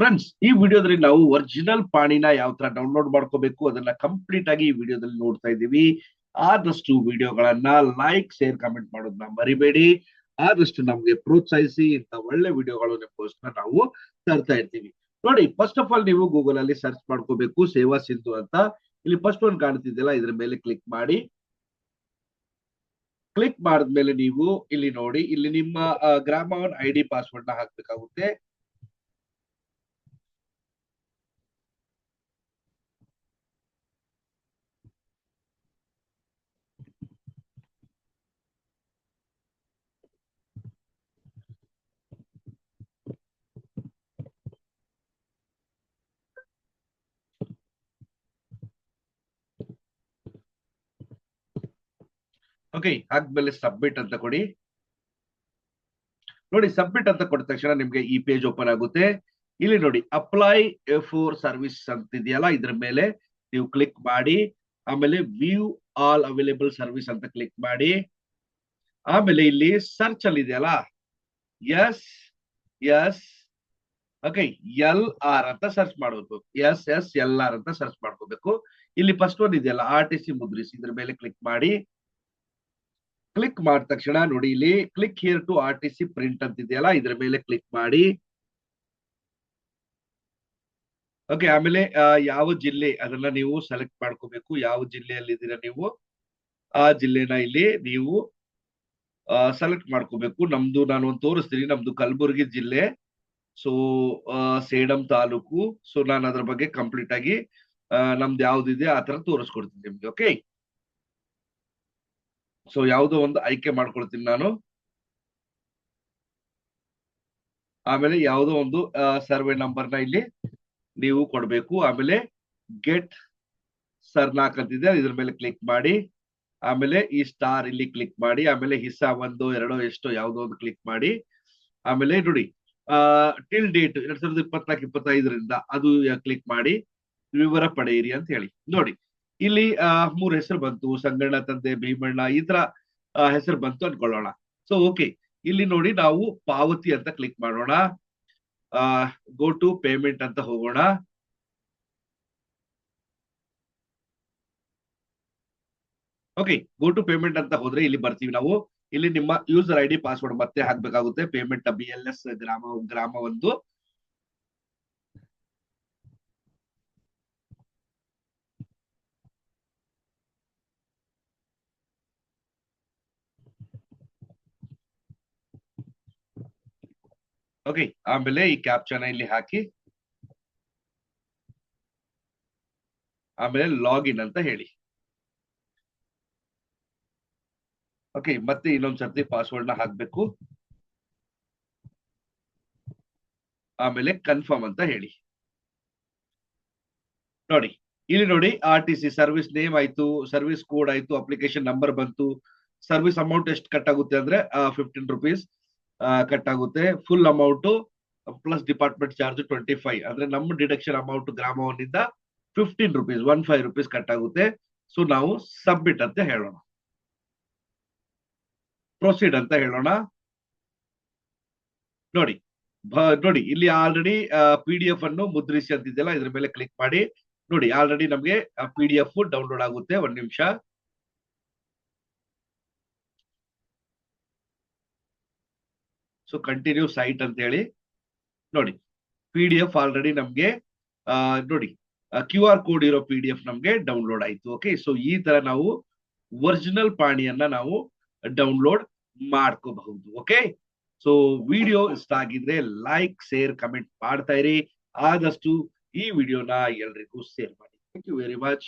Friends ಈ ವಿಡಿಯೋದಲ್ಲಿ ನಾವು ಒರಿಜಿನಲ್ ಪಾಣಿನ ಯಾವ ತರ ಡೌನ್ಲೋಡ್ ಮಾಡ್ಕೋಬೇಕು ಅದನ್ನ ಕಂಪ್ಲೀಟ್ ಆಗಿ ಈ ವಿಡಿಯೋದಲ್ಲಿ ನೋಡ್ತಾ ಇದ್ದೀವಿ. ಆದಷ್ಟು ವಿಡಿಯೋಗಳನ್ನ ಲೈಕ್ ಶೇರ್ ಕಮೆಂಟ್ ಮಾಡೋದನ್ನ ಮರಿಬೇಡಿ. ಆದಷ್ಟು ನಮ್ಗೆ ಪ್ರೋತ್ಸಾಹಿಸಿ ಇಂತ ಒಳ್ಳೆ ವಿಡಿಯೋಗಳು ನಿಮ್ಗೋಸ್ಕರ ನಾವು ತರ್ತಾ ಇರ್ತೀವಿ. ನೋಡಿ ಫಸ್ಟ್ ಆಫ್ ಆಲ್ ನೀವು ಗೂಗಲ್ ಅಲ್ಲಿ ಸರ್ಚ್ ಮಾಡ್ಕೋಬೇಕು, ಸೇವಾ ಸಿಂಧು ಅಂತ. ಇಲ್ಲಿ ಫಸ್ಟ್ ಒಂದು ಕಾಣ್ತಿದ್ದಿಲ್ಲ ಇದ್ರ ಮೇಲೆ ಕ್ಲಿಕ್ ಮಾಡಿ. ಕ್ಲಿಕ್ ಮಾಡಿದ್ಮೇಲೆ ನೀವು ಇಲ್ಲಿ ನೋಡಿ, ಇಲ್ಲಿ ನಿಮ್ಮ ಗ್ರಾಮ ಐಡಿ ಪಾಸ್ವರ್ಡ್ನ ಹಾಕ್ಬೇಕಾಗುತ್ತೆ. ಓಕೆ ಆದ್ಮೇಲೆ ಸಬ್ಮಿಟ್ ಅಂತ ಕೊಡಿ. ನೋಡಿ ಸಬ್ಮಿಟ್ ಅಂತ ಕೊಟ್ಟ ತಕ್ಷಣ ನಿಮ್ಗೆ ಈ ಪೇಜ್ ಓಪನ್ ಆಗುತ್ತೆ. ಇಲ್ಲಿ ನೋಡಿ ಅಪ್ಲೈ ಫೋರ್ ಸರ್ವಿಸ್ ಅಂತ ಇದೆಯಲ್ಲ ಇದ್ರ ಮೇಲೆ ನೀವು ಕ್ಲಿಕ್ ಮಾಡಿ. ಆಮೇಲೆ ವ್ಯೂ ಆಲ್ ಅವೈಲೇಬಲ್ ಸರ್ವಿಸ್ ಅಂತ ಕ್ಲಿಕ್ ಮಾಡಿ. ಆಮೇಲೆ ಇಲ್ಲಿ ಸರ್ಚ್ ಅಲ್ಲಿ ಇದೆಯಲ್ಲ? S S okay L R ಅಂತ ಸರ್ಚ್ ಮಾಡಬೇಕು. ಎಸ್ ಎಸ್ ಎಲ್ ಆರ್ ಅಂತ ಸರ್ಚ್ ಮಾಡ್ಕೋಬೇಕು. ಇಲ್ಲಿ ಫಸ್ಟ್ ಒಂದ್ ಇದೆಯಲ್ಲ ಆರ್ ಟಿ ಸಿ ಮುದ್ರಿಸಿ, ಇದ್ರ ಮೇಲೆ ಕ್ಲಿಕ್ ಮಾಡಿ. ಕ್ಲಿಕ್ ಮಾಡಿದ ತಕ್ಷಣ ನೋಡಿ, ಇಲ್ಲಿ click here to R T C print ಅಂತ ಇದೆಯಲ್ಲ, ಇದ್ರ ಮೇಲೆ ಕ್ಲಿಕ್ ಮಾಡಿ. ಓಕೆ ಆಮೇಲೆ ಯಾವ ಜಿಲ್ಲೆ ಅದನ್ನ ನೀವು ಸೆಲೆಕ್ಟ್ ಮಾಡ್ಕೋಬೇಕು. ಯಾವ ಜಿಲ್ಲೆಯಲ್ಲಿ ಇದ್ದೀರಾ ನೀವು? ಆ ಜಿಲ್ಲೆನ ಇಲ್ಲಿ ನೀವು ಸೆಲೆಕ್ಟ್ ಮಾಡ್ಕೋಬೇಕು. ನಮ್ದು ನಾನು ಒಂದು ತೋರಿಸ್ತೀನಿ, ನಮ್ದು ಕಲಬುರಗಿ ಜಿಲ್ಲೆ. ಸೊ ಸೇಡಂ ತಾಲೂಕು. ಸೊ ನಾನು ಅದ್ರ ಬಗ್ಗೆ ಕಂಪ್ಲೀಟ್ ಆಗಿ ನಮ್ದು ಯಾವ್ದಿದೆ ಆ ತರ ತೋರಿಸ್ಕೊಡ್ತೀನಿ ನಿಮ್ಗೆ ಓಕೆ ಸೊ ಯಾವುದೋ ಒಂದು ಆಯ್ಕೆ ಮಾಡ್ಕೊಳ್ತೀನಿ ನಾನು. ಆಮೇಲೆ ಯಾವುದೋ ಒಂದು ಸರ್ವೆ ನಂಬರ್ನ ಇಲ್ಲಿ ನೀವು ಕೊಡಬೇಕು. ಆಮೇಲೆ ಗೆಟ್ ಸರ್ನಾಕ್ ಅಂತಿದೆ ಇದ್ರ ಮೇಲೆ ಕ್ಲಿಕ್ ಮಾಡಿ. ಆಮೇಲೆ ಈ ಸ್ಟಾರ್ ಇಲ್ಲಿ ಕ್ಲಿಕ್ ಮಾಡಿ. ಆಮೇಲೆ ಹಿಸ್ಸಾ ಒಂದು, ಎರಡೋ, ಎಷ್ಟೋ, ಯಾವುದೋ ಒಂದು ಕ್ಲಿಕ್ ಮಾಡಿ. ಆಮೇಲೆ ನೋಡಿ ಟಿಲ್ ಡೇಟ್ ಎರಡ್ ಸಾವಿರದ ಇಪ್ಪತ್ನಾಲ್ಕು, ಇಪ್ಪತ್ತೈದರಿಂದ ಅದು ಕ್ಲಿಕ್ ಮಾಡಿ ವಿವರ ಪಡೆಯಿರಿ ಅಂತ ಹೇಳಿ. ನೋಡಿ ಇಲ್ಲಿ ಮೂರು ಹೆಸರು ಬಂತು. ಸಂಗಣ್ಣ, ತಂದೆ, ಭೀಮಣ್ಣ, ಈ ತರ ಹೆಸರು ಬಂತು ಅನ್ಕೊಳ್ಳೋಣ. ಸೊ ಓಕೆ ಇಲ್ಲಿ ನೋಡಿ ನಾವು ಪಾವತಿ ಅಂತ ಕ್ಲಿಕ್ ಮಾಡೋಣ. ಗೋ ಟು ಪೇಮೆಂಟ್ ಅಂತ ಹೋಗೋಣ. ಓಕೆ ಗೋ ಟು ಪೇಮೆಂಟ್ ಅಂತ ಹೋದ್ರೆ ಇಲ್ಲಿ ಬರ್ತೀವಿ ನಾವು. ಇಲ್ಲಿ ನಿಮ್ಮ ಯೂಸರ್ ಐ ಡಿ ಪಾಸ್ವರ್ಡ್ ಮತ್ತೆ ಹಾಕ್ಬೇಕಾಗುತ್ತೆ. ಪೇಮೆಂಟ್ ಬಿ ಎಲ್ ಎಸ್ ಗ್ರಾಮ ಗ್ರಾಮ ಒಂದು. ಓಕೆ ಆಮೇಲೆ ಈ ಕ್ಯಾಪ್ಚನ ಇಲ್ಲಿ ಹಾಕಿ. ಆಮೇಲೆ ಲಾಗಿನ್ ಅಂತ ಹೇಳಿ. ಓಕೆ ಮತ್ತೆ ಇನ್ನೊಂದ್ ಸರ್ತಿ ಪಾಸ್ವರ್ಡ್ನ ಹಾಕ್ಬೇಕು. ಆಮೇಲೆ ಕನ್ಫರ್ಮ್ ಅಂತ ಹೇಳಿ. ನೋಡಿ, ಇಲ್ಲಿ ನೋಡಿ R T C service name ಆಯ್ತು ಸರ್ವಿಸ್ ಕೋಡ್ ಆಯ್ತು ಅಪ್ಲಿಕೇಶನ್ ನಂಬರ್ ಬಂತು ಸರ್ವಿಸ್ ಅಮೌಂಟ್ ಎಷ್ಟು ಕಟ್ ಆಗುತ್ತೆ ಅಂದ್ರೆ ಫಿಫ್ಟೀನ್ ರುಪೀಸ್ ಕಟ್ ಆಗುತ್ತೆ. Full amount plus department charge twenty five ಅಂದ್ರೆ ನಮ್ಮ deduction amount ಗ್ರಾಮವನ್ನಿಂದ fifteen rupees one five rupees cut ಆಗುತ್ತೆ. ಸೊ ನಾವು ಸಬ್ಮಿಟ್ ಅಂತ ಹೇಳೋಣ. ಪ್ರೊಸೀಡ್ ಅಂತ ಹೇಳೋಣ. ನೋಡಿ ನೋಡಿ, ಇಲ್ಲಿ ಆಲ್ರೆಡಿ ಪಿ ಡಿ ಎಫ್ ಅನ್ನು ಮುದ್ರಿಸಿ ಅಂತಿದ್ದೆಲ್ಲ ಇದ್ರ ಮೇಲೆ ಕ್ಲಿಕ್ ಮಾಡಿ. ನೋಡಿ ಆಲ್ರೆಡಿ ನಮಗೆ ಪಿ ಡಿ ಎಫ್ ಡೌನ್ಲೋಡ್ ಆಗುತ್ತೆ. ಒಂದ್ ನಿಮಿಷ. ಸೊ ಕಂಟಿನ್ಯೂ ಸೈಟ್ ಅಂತ ಹೇಳಿ ನೋಡಿ. ಪಿ ಡಿ ಎಫ್ ಆಲ್ರೆಡಿ ನಮ್ಗೆ ನೋಡಿ ಕ್ಯೂ ಆರ್ ಕೋಡ್ ಇರೋ ಪಿ ಡಿ ಎಫ್ ನಮ್ಗೆ ಡೌನ್ಲೋಡ್ ಆಯ್ತು ಓಕೆ ಸೊ ಈ ತರ ನಾವು ಒರಿಜಿನಲ್ ಪಾಣಿಯನ್ನ ನಾವು ಡೌನ್ಲೋಡ್ ಮಾಡ್ಕೋಬಹುದು ಓಕೆ ಸೊ ವಿಡಿಯೋ ಇಷ್ಟ ಆಗಿದ್ರೆ ಲೈಕ್ ಶೇರ್ ಕಮೆಂಟ್ ಮಾಡ್ತಾ ಇರಿ. ಆದಷ್ಟು ಈ ವಿಡಿಯೋನ ಎಲ್ರಿಗೂ ಶೇರ್ ಮಾಡಿ. Thank you very much